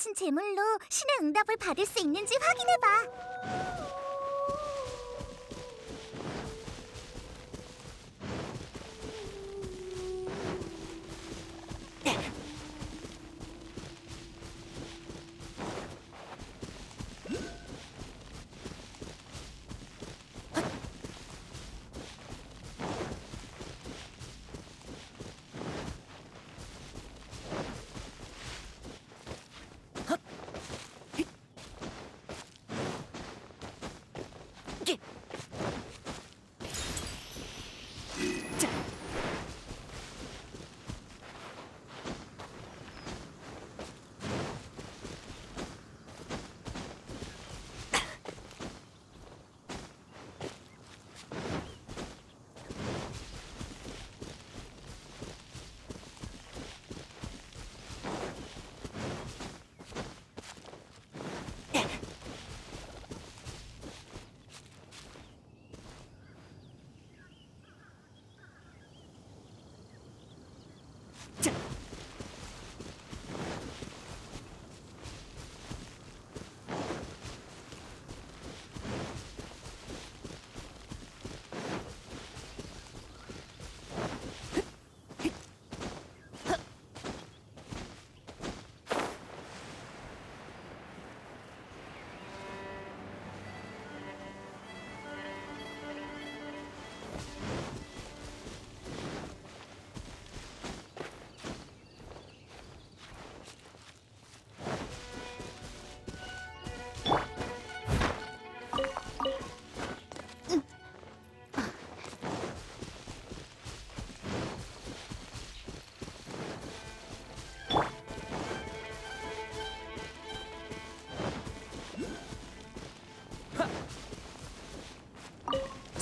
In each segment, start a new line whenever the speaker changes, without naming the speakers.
바친 제물로 신의 응답을 받을 수 있는지 확인해봐.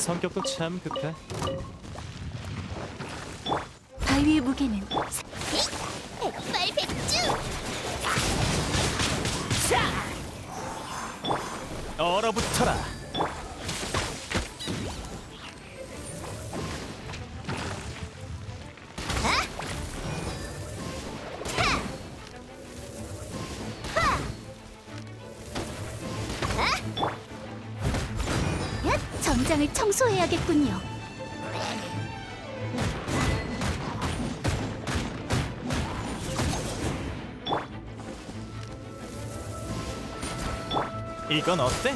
성격도 참 급해.
바위의 무게는
백발백중!
얼어붙어라.
전장을 청소해야겠군요.
이건 어때?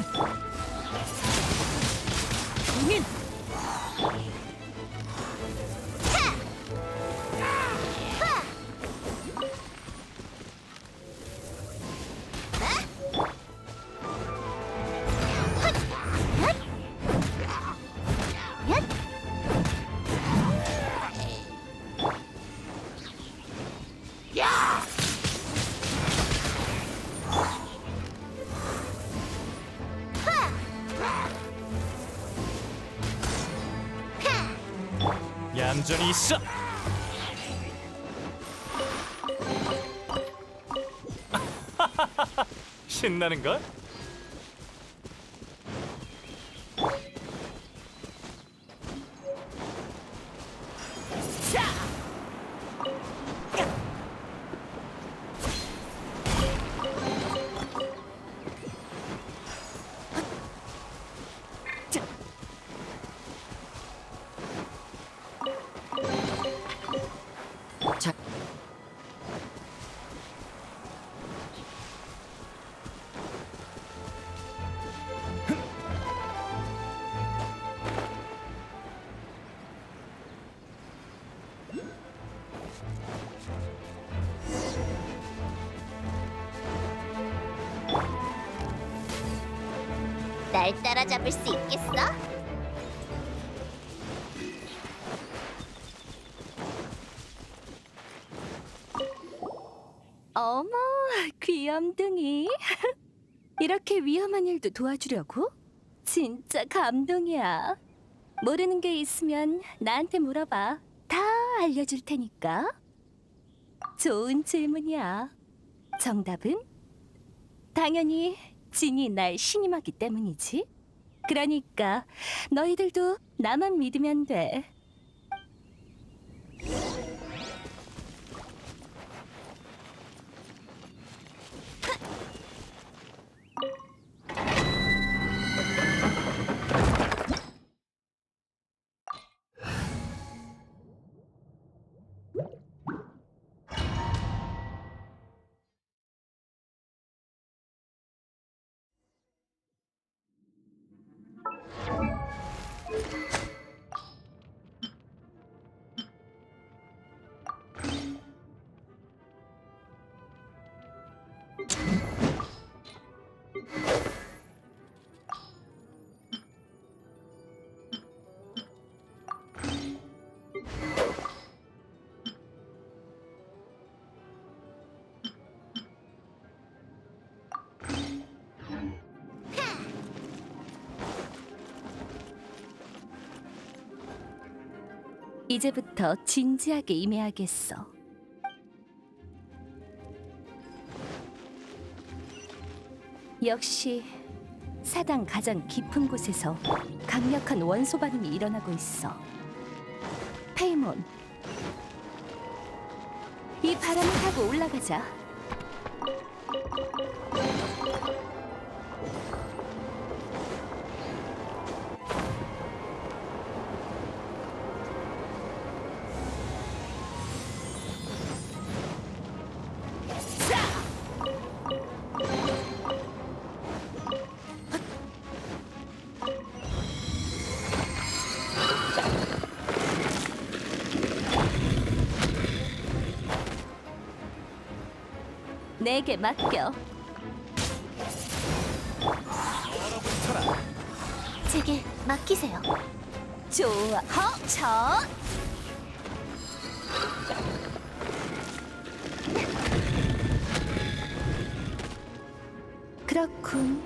얌전히 있어. 신나는 걸?
날 따라잡을 수 있겠어?
어머, 귀염둥이. 이렇게 위험한 일도 도와주려고? 진짜 감동이야. 모르는 게 있으면 나한테 물어봐. 다 알려줄 테니까. 좋은 질문이야. 정답은? 당연히 진이 날 신임하기 때문이지. 그러니까 너희들도 나만 믿으면 돼. 이제부터 진지하게 임해야겠어. 역시 사당 가장 깊은 곳에서 강력한 원소 반응이 일어나고 있어. 페이몬. 이 바람을 타고 올라가자. 내게 맡겨.
제게 맡기세요.
좋아. 허, 저. 그렇군.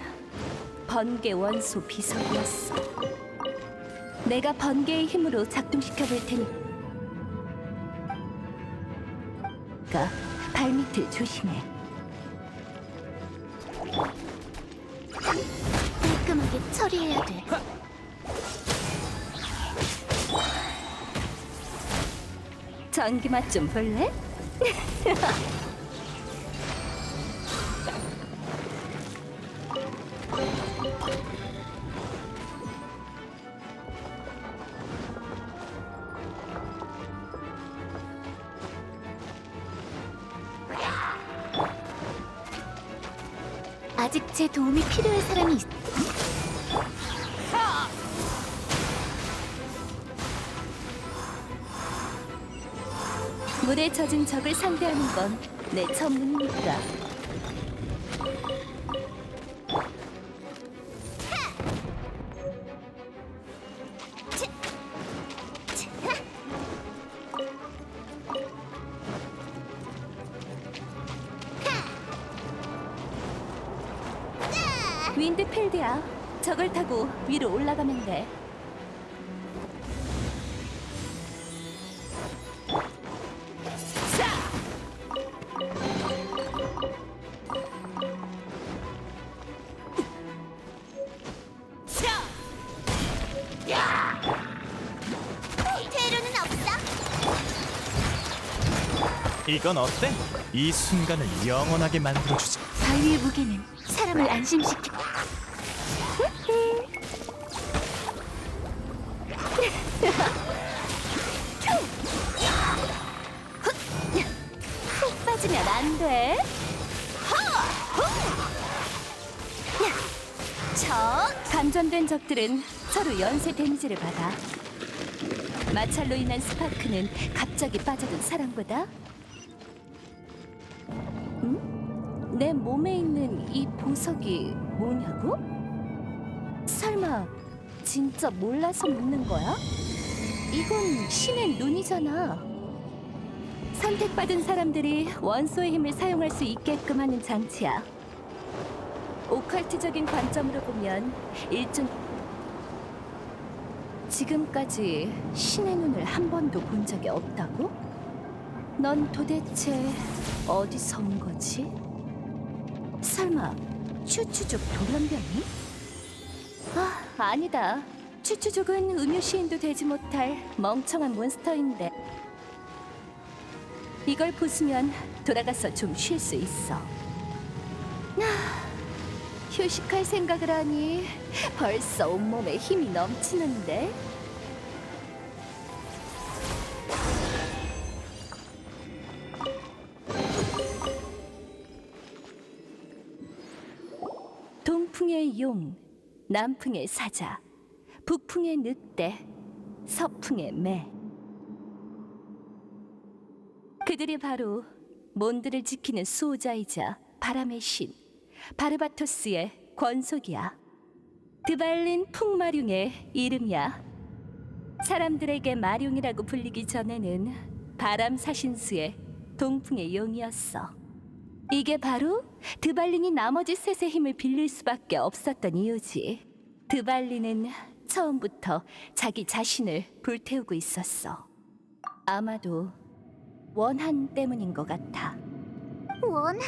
번개 원소 비석이었어. 내가 번개의 힘으로 작동시켜 볼 테니까 발밑을 조심해.
처리해야 돼.
전기 맛 좀 볼래?
아직 제 도움이 필요할 사람이 있...
물에 젖은 적을 상대하는 건 내 전문이니까. 윈드필드야. 저걸 타고 위로 올라가면 돼.
이건 어때? 이 순간을 영원하게 만들어주지.
바위의 무게는 사람을 안심시켜.
푹 빠지면 안 돼. 적 감전된 적들은 서로 연쇄 데미지를 받아. 마찰로 인한 스파크는 갑자기 빠져든 사랑보다. 응? 내 몸에 있는 이 보석이 뭐냐고? 설마 진짜 몰라서 묻는 거야? 이건 신의 눈이잖아. 선택받은 사람들이 원소의 힘을 사용할 수 있게끔 하는 장치야. 오컬트적인 관점으로 보면 일종 지금까지 신의 눈을 한 번도 본 적이 없다고? 넌 도대체 어디서 온 거지? 설마 추추족 돌연변이? 아, 아니다. 추추족은 음유 시인도 되지 못할 멍청한 몬스터인데 이걸 부수면 돌아가서 좀 쉴 수 있어. 아, 휴식할 생각을 하니 벌써 온몸에 힘이 넘치는데. 동풍의 용, 남풍의 사자, 북풍의 늑대, 서풍의 매. 그들이 바로 몬드를 지키는 수호자이자 바람의 신 바르바토스의 권속이야. 드발린 풍마룡의 이름이야. 사람들에게 마룡이라고 불리기 전에는 바람 사신수의 동풍의 용이었어. 이게 바로 드발린이 나머지 셋의 힘을 빌릴 수밖에 없었던 이유지. 드발린은 처음부터 자기 자신을 불태우고 있었어. 아마도 원한 때문인 것 같아.
원한?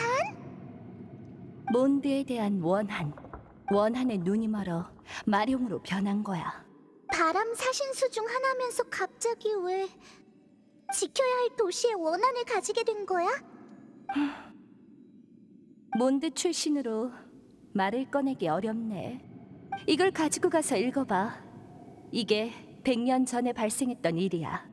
몬드에 대한 원한. 원한의 눈이 멀어 마룡으로 변한 거야.
바람 사신수 중 하나면서 갑자기 왜 지켜야 할 도시의 원한을 가지게 된 거야?
몬드 출신으로 말을 꺼내기 어렵네. 이걸 가지고 가서 읽어봐. 이게 100년 전에 발생했던 일이야.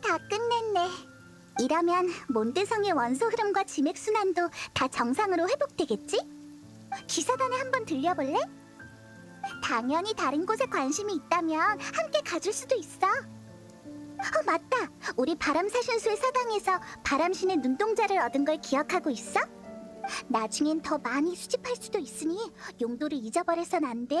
다 끝냈네. 이러면 몬드성의 원소 흐름과 지맥 순환도 다 정상으로 회복되겠지? 기사단에 한번 들려볼래? 당연히 다른 곳에 관심이 있다면 함께 가줄 수도 있어. 어, 맞다. 우리 바람사신수의 사당에서 바람신의 눈동자를 얻은 걸 기억하고 있어? 나중엔 더 많이 수집할 수도 있으니 용도를 잊어버려선 안 돼.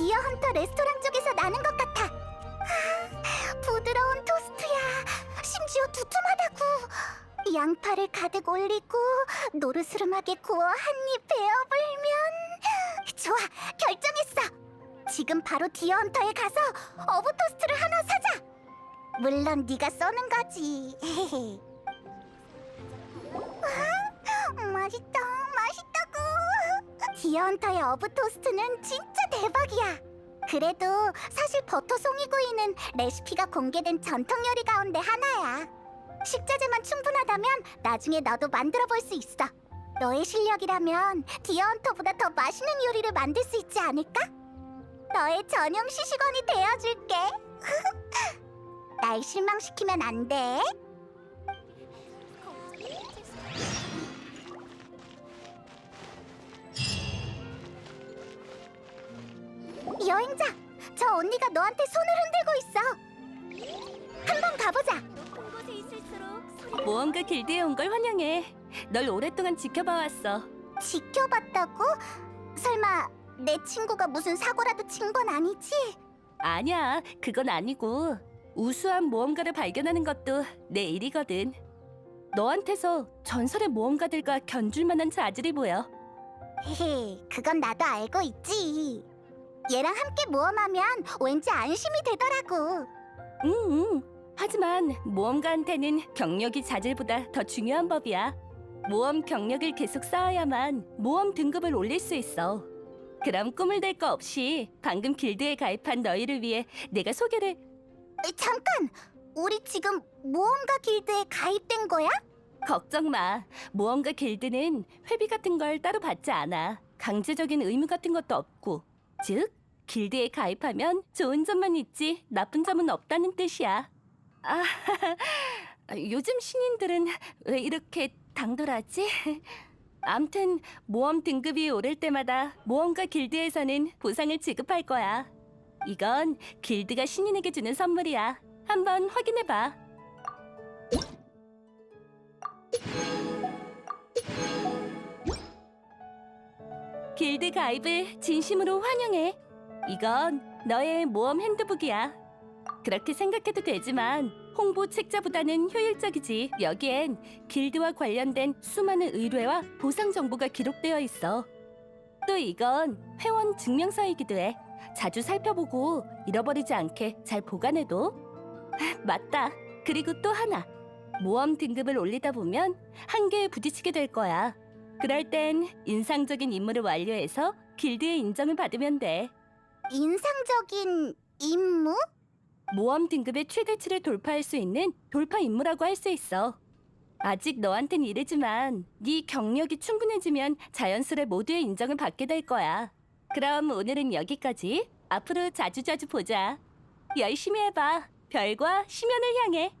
디어 헌터 레스토랑 쪽에서 나는 것 같아. 아, 부드러운 토스트야. 심지어 두툼하다고. 양파를 가득 올리고 노르스름하게 구워 한 입 베어불면 좋아 결정했어. 지금 바로 디어 헌터에 가서 어부 토스트를 하나 사자. 물론 네가 쏘는 거지. 맛있다, 맛있다고. 디어헌터의 어브 토스트는 진짜 대박이야. 그래도 사실 버터 송이구이는 레시피가 공개된 전통 요리 가운데 하나야. 식자재만 충분하다면 나중에 너도 만들어 볼 수 있어. 너의 실력이라면 디어헌터보다 더 맛있는 요리를 만들 수 있지 않을까? 너의 전용 시식원이 되어줄게. 날 실망시키면 안 돼. 여행자, 저 언니가 너한테 손을 흔들고 있어. 한번 가보자.
모험가 길드에 온 걸 환영해. 널 오랫동안 지켜봐 왔어.
지켜봤다고? 설마 내 친구가 무슨 사고라도 친 건 아니지?
아니야, 그건 아니고 우수한 모험가를 발견하는 것도 내 일이거든. 너한테서 전설의 모험가들과 견줄 만한 자질이 보여.
헤헤, 그건 나도 알고 있지. 얘랑 함께 모험하면 왠지 안심이 되더라고.
응, 응. 하지만 모험가한테는 경력이 자질보다 더 중요한 법이야. 모험 경력을 계속 쌓아야만 모험 등급을 올릴 수 있어. 그럼 꿈을 댈 거 없이 방금 길드에 가입한 너희를 위해 내가 소개를
에, 잠깐, 우리 지금 모험가 길드에 가입된 거야?
걱정 마. 모험가 길드는 회비 같은 걸 따로 받지 않아. 강제적인 의무 같은 것도 없고. 즉, 길드에 가입하면 좋은 점만 있지 나쁜 점은 없다는 뜻이야. 아, 요즘 신인들은 왜 이렇게 당돌하지? 암튼 모험 등급이 오를 때마다 모험가 길드에서는 보상을 지급할 거야. 이건 길드가 신인에게 주는 선물이야. 한번 확인해 봐. 길드 가입을 진심으로 환영해. 이건 너의 모험 핸드북이야. 그렇게 생각해도 되지만 홍보 책자보다는 효율적이지. 여기엔 길드와 관련된 수많은 의뢰와 보상 정보가 기록되어 있어. 또 이건 회원 증명서이기도 해. 자주 살펴보고 잃어버리지 않게 잘 보관해둬. 맞다. 그리고 또 하나. 모험 등급을 올리다 보면 한계에 부딪히게 될 거야. 그럴 땐 인상적인 임무를 완료해서 길드의 인정을 받으면 돼.
인상적인 임무?
모험 등급의 최대치를 돌파할 수 있는 돌파 임무라고 할 수 있어. 아직 너한텐 이르지만 네 경력이 충분해지면 자연스레 모두의 인정을 받게 될 거야. 그럼 오늘은 여기까지. 앞으로 자주자주 보자. 열심히 해봐. 별과 심연을 향해.